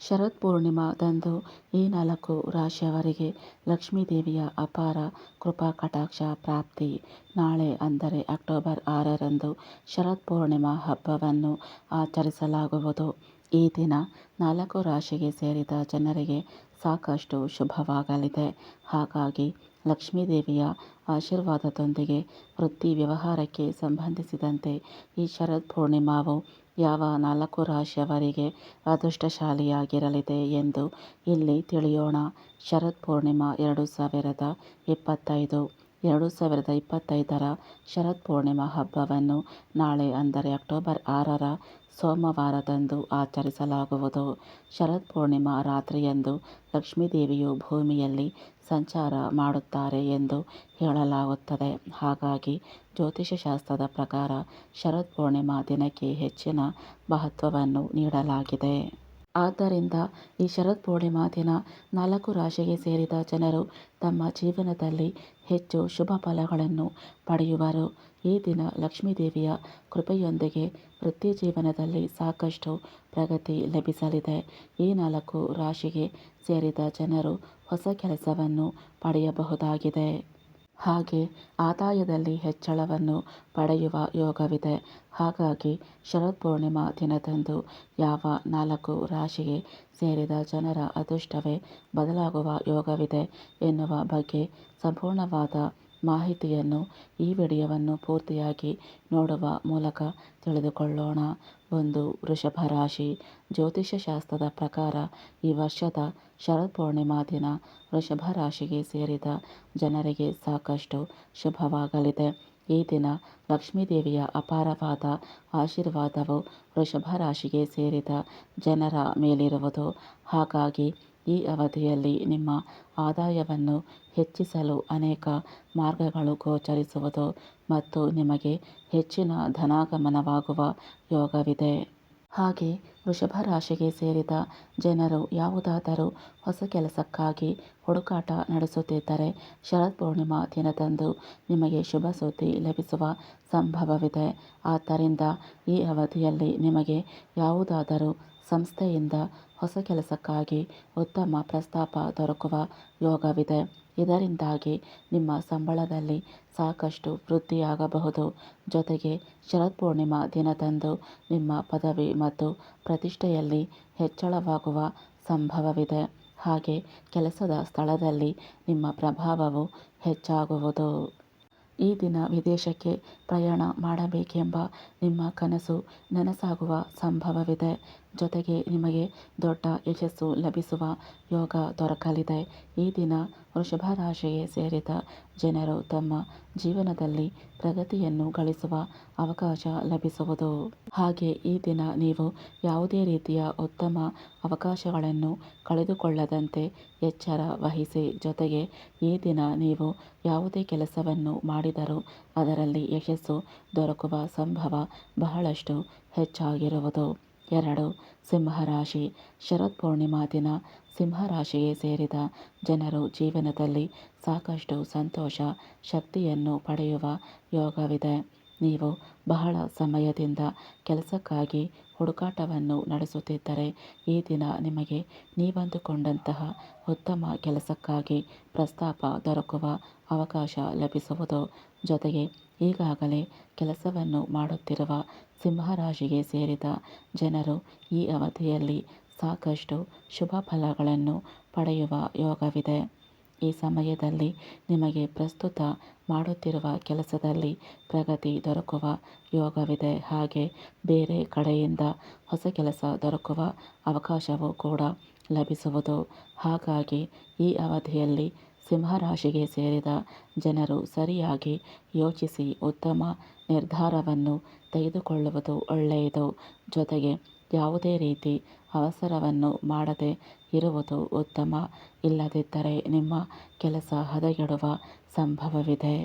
ಶರತ್ ಪೂರ್ಣಿಮಾದಂದು ಈ ನಾಲ್ಕು ರಾಶಿಯವರಿಗೆ ಲಕ್ಷ್ಮೀದೇವಿಯ ಅಪಾರ ಕೃಪಾ ಕಟಾಕ್ಷ ಪ್ರಾಪ್ತಿ. ನಾಳೆ ಅಂದರೆ ಅಕ್ಟೋಬರ್ ಆರರಂದು ಶರತ್ ಪೂರ್ಣಿಮಾ ಹಬ್ಬವನ್ನು ಆಚರಿಸಲಾಗುವುದು. ಈ ದಿನ ನಾಲ್ಕು ರಾಶಿಗೆ ಸೇರಿದ ಜನರಿಗೆ ಸಾಕಷ್ಟು ಶುಭವಾಗಲಿದೆ. ಹಾಗಾಗಿ ಲಕ್ಷ್ಮೀದೇವಿಯ ಆಶೀರ್ವಾದದೊಂದಿಗೆ ವೃತ್ತಿ ವ್ಯವಹಾರಕ್ಕೆ ಸಂಬಂಧಿಸಿದಂತೆ ಈ ಶರತ್ ಪೂರ್ಣಿಮಾವು ಯಾವ ನಾಲ್ಕು ರಾಶಿಯವರಿಗೆ ಅದೃಷ್ಟಶಾಲಿಯಾಗಿರಲಿದೆ ಎಂದು ಇಲ್ಲಿ ತಿಳಿಯೋಣ. ಶರತ್ ಪೂರ್ಣಿಮಾ ಎರಡು ಸಾವಿರದ ಇಪ್ಪತ್ತೈದು. ಎರಡು ಸಾವಿರದ ಇಪ್ಪತ್ತೈದರ ಶರತ್ ಪೂರ್ಣಿಮಾ ಹಬ್ಬವನ್ನು ನಾಳೆ, ಅಂದರೆ ಅಕ್ಟೋಬರ್ ಆರರ ಸೋಮವಾರದಂದು ಆಚರಿಸಲಾಗುವುದು. ಶರತ್ ಪೂರ್ಣಿಮಾ ರಾತ್ರಿಯಂದು ಲಕ್ಷ್ಮೀದೇವಿಯು ಭೂಮಿಯಲ್ಲಿ ಸಂಚಾರ ಮಾಡುತ್ತಾರೆ ಎಂದು ಹೇಳಲಾಗುತ್ತದೆ. ಹಾಗಾಗಿ ಜ್ಯೋತಿಷ್ಯಶಾಸ್ತ್ರದ ಪ್ರಕಾರ ಶರತ್ ಪೂರ್ಣಿಮಾ ದಿನಕ್ಕೆ ಹೆಚ್ಚಿನ ಮಹತ್ವವನ್ನು ನೀಡಲಾಗಿದೆ. ಆದ್ದರಿಂದ ಈ ಶರತ್ ಪೂರ್ಣಿಮಾ ದಿನ ನಾಲ್ಕು ರಾಶಿಗೆ ಸೇರಿದ ಜನರು ತಮ್ಮ ಜೀವನದಲ್ಲಿ ಹೆಚ್ಚು ಶುಭ ಫಲಗಳನ್ನು ಪಡೆಯುವರು. ಈ ದಿನ ಲಕ್ಷ್ಮೀದೇವಿಯ ಕೃಪೆಯೊಂದಿಗೆ ವೃತ್ತಿ ಜೀವನದಲ್ಲಿ ಸಾಕಷ್ಟು ಪ್ರಗತಿ ಲಭಿಸಲಿದೆ. ಈ ನಾಲ್ಕು ರಾಶಿಗೆ ಸೇರಿದ ಜನರು ಹೊಸ ಕೆಲಸವನ್ನು ಪಡೆಯಬಹುದಾಗಿದೆ. ಹಾಗೆ ಆದಾಯದಲ್ಲಿ ಹೆಚ್ಚಳವನ್ನು ಪಡೆಯುವ ಯೋಗವಿದೆ. ಹಾಗಾಗಿ ಶರತ್ ಪೂರ್ಣಿಮಾ ದಿನದಂದು ಯಾವ ನಾಲ್ಕು ರಾಶಿಗೆ ಸೇರಿದ ಜನರ ಅದೃಷ್ಟವೇ ಬದಲಾಗುವ ಯೋಗವಿದೆ ಎನ್ನುವ ಬಗ್ಗೆ ಸಂಪೂರ್ಣವಾದ ಮಾಹಿತಿಯನ್ನು ಈ ವಿಡಿಯೋವನ್ನು ಪೂರ್ತಿಯಾಗಿ ನೋಡುವ ಮೂಲಕ ತಿಳಿದುಕೊಳ್ಳೋಣ. ಒಂದು ವೃಷಭ ರಾಶಿ. ಜ್ಯೋತಿಷ್ಯ ಶಾಸ್ತ್ರದ ಪ್ರಕಾರ ಈ ವರ್ಷದ ಶರತ್ ಪೂರ್ಣಿಮಾ ದಿನ ವೃಷಭ ರಾಶಿಗೆ ಸೇರಿದ ಜನರಿಗೆ ಸಾಕಷ್ಟು ಶುಭವಾಗಲಿದೆ. ಈ ದಿನ ಲಕ್ಷ್ಮೀದೇವಿಯ ಅಪಾರವಾದ ಆಶೀರ್ವಾದವು ವೃಷಭ ರಾಶಿಗೆ ಸೇರಿದ ಜನರ ಮೇಲಿರುವುದು. ಹಾಗಾಗಿ ಈ ಅವಧಿಯಲ್ಲಿ ನಿಮ್ಮ ಆದಾಯವನ್ನು ಹೆಚ್ಚಿಸಲು ಅನೇಕ ಮಾರ್ಗಗಳು ಗೋಚರಿಸುವುದು ಮತ್ತು ನಿಮಗೆ ಹೆಚ್ಚಿನ ಧನಾಗಮನವಾಗುವ ಯೋಗವಿದೆ. ಹಾಗೆ ವೃಷಭ ರಾಶಿಗೆ ಸೇರಿದ ಜನರು ಯಾವುದಾದರೂ ಹೊಸ ಕೆಲಸಕ್ಕಾಗಿ ಹುಡುಕಾಟ ನಡೆಸುತ್ತಿದ್ದರೆ ಶರತ್ ಪೂರ್ಣಿಮಾ ದಿನದಂದು ನಿಮಗೆ ಶುಭ ಸುದ್ದಿ ಲಭಿಸುವ ಸಂಭವವಿದೆ. ಆದ್ದರಿಂದ ಈ ಅವಧಿಯಲ್ಲಿ ನಿಮಗೆ ಯಾವುದಾದರೂ ಸಂಸ್ಥೆಯಿಂದ ಹೊಸ ಕೆಲಸಕ್ಕಾಗಿ ಉತ್ತಮ ಪ್ರಸ್ತಾಪ ದೊರಕುವ ಯೋಗವಿದೆ. ಇದರಿಂದಾಗಿ ನಿಮ್ಮ ಸಂಬಳದಲ್ಲಿ ಸಾಕಷ್ಟು ವೃದ್ಧಿಯಾಗಬಹುದು. ಜೊತೆಗೆ ಶರತ್ ಪೂರ್ಣಿಮಾ ದಿನದಂದು ನಿಮ್ಮ ಪದವಿ ಮತ್ತು ಪ್ರತಿಷ್ಠೆಯಲ್ಲಿ ಹೆಚ್ಚಳವಾಗುವ ಸಂಭವವಿದೆ. ಹಾಗೆ ಕೆಲಸದ ಸ್ಥಳದಲ್ಲಿ ನಿಮ್ಮ ಪ್ರಭಾವವು ಹೆಚ್ಚಾಗುವುದು. ಈ ದಿನ ವಿದೇಶಕ್ಕೆ ಪ್ರಯಾಣ ಮಾಡಬೇಕೆಂಬ ನಿಮ್ಮ ಕನಸು ನನಸಾಗುವ ಸಂಭವವಿದೆ. ಜೊತೆಗೆ ನಿಮಗೆ ದೊಡ್ಡ ಯಶಸ್ಸು ಲಭಿಸುವ ಯೋಗ ದೊರಕಲಿದೆ. ಈ ದಿನ ವೃಷಭ ರಾಶಿಗೆ ಸೇರಿದ ಜನರು ತಮ್ಮ ಜೀವನದಲ್ಲಿ ಪ್ರಗತಿಯನ್ನು ಗಳಿಸುವ ಅವಕಾಶ ಲಭಿಸುವುದು. ಹಾಗೆ ಈ ದಿನ ನೀವು ಯಾವುದೇ ರೀತಿಯ ಉತ್ತಮ ಅವಕಾಶಗಳನ್ನು ಕಳೆದುಕೊಳ್ಳದಂತೆ ಎಚ್ಚರ ವಹಿಸಿ, ಜೊತೆಗೆ ಈ ದಿನ ನೀವು ಯಾವುದೇ ಕೆಲಸವನ್ನು ಮಾಡಿದರೂ ಅದರಲ್ಲಿ ಯಶಸ್ಸು ದೊರಕುವ ಸಂಭವ ಬಹಳಷ್ಟು ಹೆಚ್ಚಾಗಿರುವುದು. ಎರಡು ಸಿಂಹರಾಶಿ. ಶರತ್ ಪೂರ್ಣಿಮಾ ದಿನ ಸಿಂಹರಾಶಿಗೆ ಸೇರಿದ ಜನರು ಜೀವನದಲ್ಲಿ ಸಾಕಷ್ಟು ಸಂತೋಷ, ಶಕ್ತಿಯನ್ನು ಪಡೆಯುವ ಯೋಗವಿದೆ. ನೀವು ಬಹಳ ಸಮಯದಿಂದ ಕೆಲಸಕ್ಕಾಗಿ ಹುಡುಕಾಟವನ್ನು ನಡೆಸುತ್ತಿದ್ದರೆ ಈ ದಿನ ನಿಮಗೆ ನೀವಂದುಕೊಂಡಂತಹ ಉತ್ತಮ ಕೆಲಸಕ್ಕಾಗಿ ಪ್ರಸ್ತಾಪ ದೊರಕುವ ಅವಕಾಶ ಲಭಿಸುವುದು. ಜೊತೆಗೆ ಈಗಾಗಲೇ ಕೆಲಸವನ್ನು ಮಾಡುತ್ತಿರುವ ಸಿಂಹರಾಶಿಗೆ ಸೇರಿದ ಜನರು ಈ ಅವಧಿಯಲ್ಲಿ ಸಾಕಷ್ಟು ಶುಭ ಫಲಗಳನ್ನು ಪಡೆಯುವ ಯೋಗವಿದೆ. ಈ ಸಮಯದಲ್ಲಿ ನಿಮಗೆ ಪ್ರಸ್ತುತ ಮಾಡುತ್ತಿರುವ ಕೆಲಸದಲ್ಲಿ ಪ್ರಗತಿ ದೊರಕುವ ಯೋಗವಿದೆ. ಹಾಗೆ ಬೇರೆ ಕಡೆಯಿಂದ ಹೊಸ ಕೆಲಸ ದೊರಕುವ ಅವಕಾಶವೂ ಕೂಡ ಲಭಿಸುವುದು. ಹಾಗಾಗಿ ಈ ಅವಧಿಯಲ್ಲಿ ಸಿಂಹರಾಶಿಗೆ ಸೇರಿದ ಜನರು ಸರಿಯಾಗಿ ಯೋಚಿಸಿ ಉತ್ತಮ ನಿರ್ಧಾರವನ್ನು ತೆಗೆದುಕೊಳ್ಳುವುದು ಒಳ್ಳೆಯದು. ಜೊತೆಗೆ ಯಾವುದೇ ರೀತಿ ಅವಸರವನ್ನು ಮಾಡದೆ ಇರುವುದು ಉತ್ತಮ. ಇಲ್ಲದಿದ್ದರೆ ನಿಮ್ಮ ಕೆಲಸ ಹದಗೆಡುವ ಸಂಭವವಿದೆ.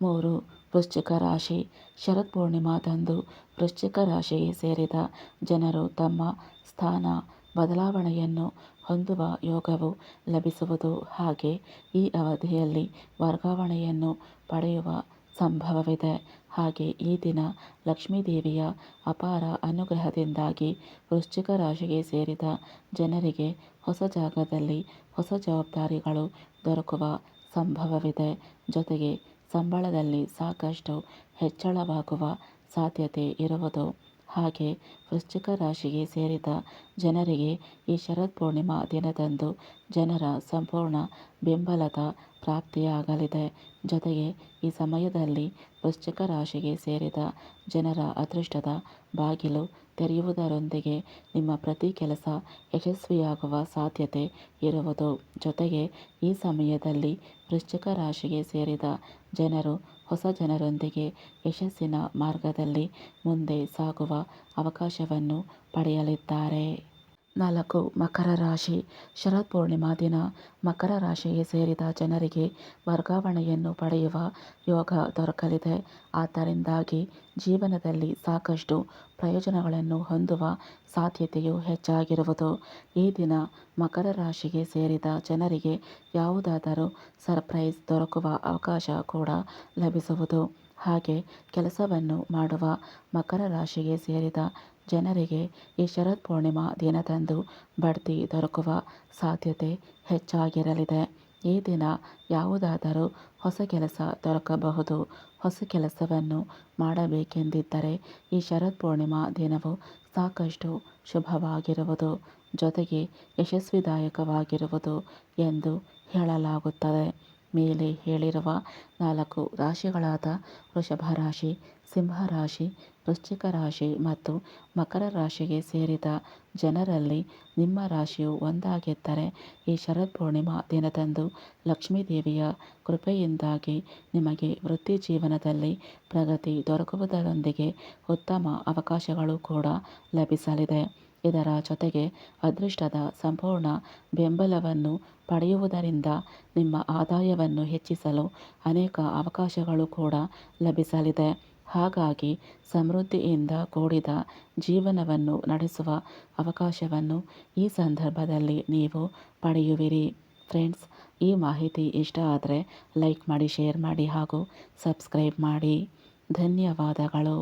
ಮೂರು, ವೃಶ್ಚಿಕ ರಾಶಿ. ಶರತ್ ಪೂರ್ಣಿಮಾದಂದು ವೃಶ್ಚಿಕ ರಾಶಿಗೆ ಸೇರಿದ ಜನರು ತಮ್ಮ ಸ್ಥಾನ ಬದಲಾವಣೆಯನ್ನು ಹೊಂದುವ ಯೋಗವು ಲಭಿಸುವುದು ಹಾಗೆ ಈ ಅವಧಿಯಲ್ಲಿ ವರ್ಗಾವಣೆಯನ್ನು ಪಡೆಯುವ ಸಂಭವವಿದೆ. ಹಾಗೆ ಈ ದಿನ ಲಕ್ಷ್ಮೀದೇವಿಯ ಅಪಾರ ಅನುಗ್ರಹದಿಂದಾಗಿ ವೃಶ್ಚಿಕ ರಾಶಿಗೆ ಸೇರಿದ ಜನರಿಗೆ ಹೊಸ ಜಾಗದಲ್ಲಿ ಹೊಸ ಜವಾಬ್ದಾರಿಗಳು ದೊರಕುವ ಸಂಭವವಿದೆ. ಜೊತೆಗೆ ಸಂಬಳದಲ್ಲಿ ಸಾಕಷ್ಟು ಹೆಚ್ಚಳವಾಗುವ ಸಾಧ್ಯತೆ ಇರುವುದು. ಹಾಗೆ ವೃಶ್ಚಿಕ ರಾಶಿಗೆ ಸೇರಿದ ಜನರಿಗೆ ಈ ಶರತ್ ಪೂರ್ಣಿಮಾ ದಿನದಂದು ಜನರ ಸಂಪೂರ್ಣ ಬೆಂಬಲದ ಪ್ರಾಪ್ತಿಯಾಗಲಿದೆ. ಜೊತೆಗೆ ಈ ಸಮಯದಲ್ಲಿ ವೃಶ್ಚಿಕ ರಾಶಿಗೆ ಸೇರಿದ ಜನರ ಅದೃಷ್ಟದ ಬಾಗಿಲು ತೆರೆಯುವುದರೊಂದಿಗೆ ನಿಮ್ಮ ಪ್ರತಿ ಕೆಲಸ ಯಶಸ್ವಿಯಾಗುವ ಸಾಧ್ಯತೆ ಇರುವುದು. ಜೊತೆಗೆ ಈ ಸಮಯದಲ್ಲಿ ವೃಶ್ಚಿಕ ರಾಶಿಗೆ ಸೇರಿದ ಜನರು ಹೊಸ ಜನರೊಂದಿಗೆ ಯಶಸ್ಸಿನ ಮಾರ್ಗದಲ್ಲಿ ಮುಂದೆ ಸಾಗುವ ಅವಕಾಶವನ್ನು ಪಡೆಯಲಿದ್ದಾರೆ. ನಾಲ್ಕು, ಮಕರ ರಾಶಿ. ಶರತ್ ಪೂರ್ಣಿಮಾ ದಿನ. ಮಕರ ರಾಶಿಗೆ ಸೇರಿದ ಜನರಿಗೆ ವರ್ಗಾವಣೆಯನ್ನು ಪಡೆಯುವ ಯೋಗ ದೊರಕಲಿದೆ. ಆದ್ದರಿಂದಾಗಿ ಜೀವನದಲ್ಲಿ ಸಾಕಷ್ಟು ಪ್ರಯೋಜನಗಳನ್ನು ಹೊಂದುವ ಸಾಧ್ಯತೆಯು ಹೆಚ್ಚಾಗಿರುವುದು. ಈ ದಿನ ಮಕರ ರಾಶಿಗೆ ಸೇರಿದ ಜನರಿಗೆ ಯಾವುದಾದರೂ ಸರ್ಪ್ರೈಸ್ ದೊರಕುವ ಅವಕಾಶ ಕೂಡ ಲಭಿಸುವುದು. ಹಾಗೆ ಕೆಲಸವನ್ನು ಮಾಡುವ ಮಕರ ರಾಶಿಗೆ ಸೇರಿದ ಜನರಿಗೆ ಈ ಶರತ್ ಪೂರ್ಣಿಮಾ ದಿನದಂದು ಬಡ್ತಿ ದೊರಕುವ ಸಾಧ್ಯತೆ ಹೆಚ್ಚಾಗಿರಲಿದೆ. ಈ ದಿನ ಯಾವುದಾದರೂ ಹೊಸ ಕೆಲಸ ದೊರಕಬಹುದು. ಹೊಸ ಕೆಲಸವನ್ನು ಮಾಡಬೇಕೆಂದಿದ್ದರೆ ಈ ಶರತ್ ಪೂರ್ಣಿಮಾ ದಿನವು ಸಾಕಷ್ಟು ಶುಭವಾಗಿರುವುದು, ಜೊತೆಗೆ ಯಶಸ್ವಿದಾಯಕವಾಗಿರುವುದು ಎಂದು ಹೇಳಲಾಗುತ್ತದೆ. ಮೇಲೆ ಹೇಳಿರುವ ನಾಲ್ಕು ರಾಶಿಗಳಾದ ವೃಷಭ ರಾಶಿ, ಸಿಂಹ ರಾಶಿ, ವೃಶ್ಚಿಕ ರಾಶಿ ಮತ್ತು ಮಕರ ರಾಶಿಗೆ ಸೇರಿದ ಜನರಲ್ಲಿ ನಿಮ್ಮ ರಾಶಿಯು ಒಂದಾಗಿದ್ದರೆ ಈ ಶರತ್ ಪೂರ್ಣಿಮಾ ದಿನದಂದು ಲಕ್ಷ್ಮೀದೇವಿಯ ಕೃಪೆಯಿಂದಾಗಿ ನಿಮಗೆ ವೃತ್ತಿ ಜೀವನದಲ್ಲಿ ಪ್ರಗತಿ ದೊರಕುವುದರೊಂದಿಗೆ ಉತ್ತಮ ಅವಕಾಶಗಳು ಕೂಡ ಲಭಿಸಲಿದೆ. ಇದರ ಜೊತೆಗೆ ಅದೃಷ್ಟದ ಸಂಪೂರ್ಣ ಬೆಂಬಲವನ್ನು ಪಡೆಯುವುದರಿಂದ ನಿಮ್ಮ ಆದಾಯವನ್ನು ಹೆಚ್ಚಿಸಲು ಅನೇಕ ಅವಕಾಶಗಳು ಕೂಡ ಲಭಿಸಲಿದೆ. ಹಾಗಾಗಿ ಸಮೃದ್ಧಿಯಿಂದ ಕೂಡಿದ ಜೀವನವನ್ನು ನಡೆಸುವ ಅವಕಾಶವನ್ನು ಈ ಸಂದರ್ಭದಲ್ಲಿ ನೀವು ಪಡೆಯುವಿರಿ. ಫ್ರೆಂಡ್ಸ್, ಈ ಮಾಹಿತಿ ಇಷ್ಟ ಆದರೆ ಲೈಕ್ ಮಾಡಿ, ಶೇರ್ ಮಾಡಿ ಹಾಗೂ ಸಬ್ಸ್ಕ್ರೈಬ್ ಮಾಡಿ. ಧನ್ಯವಾದಗಳು.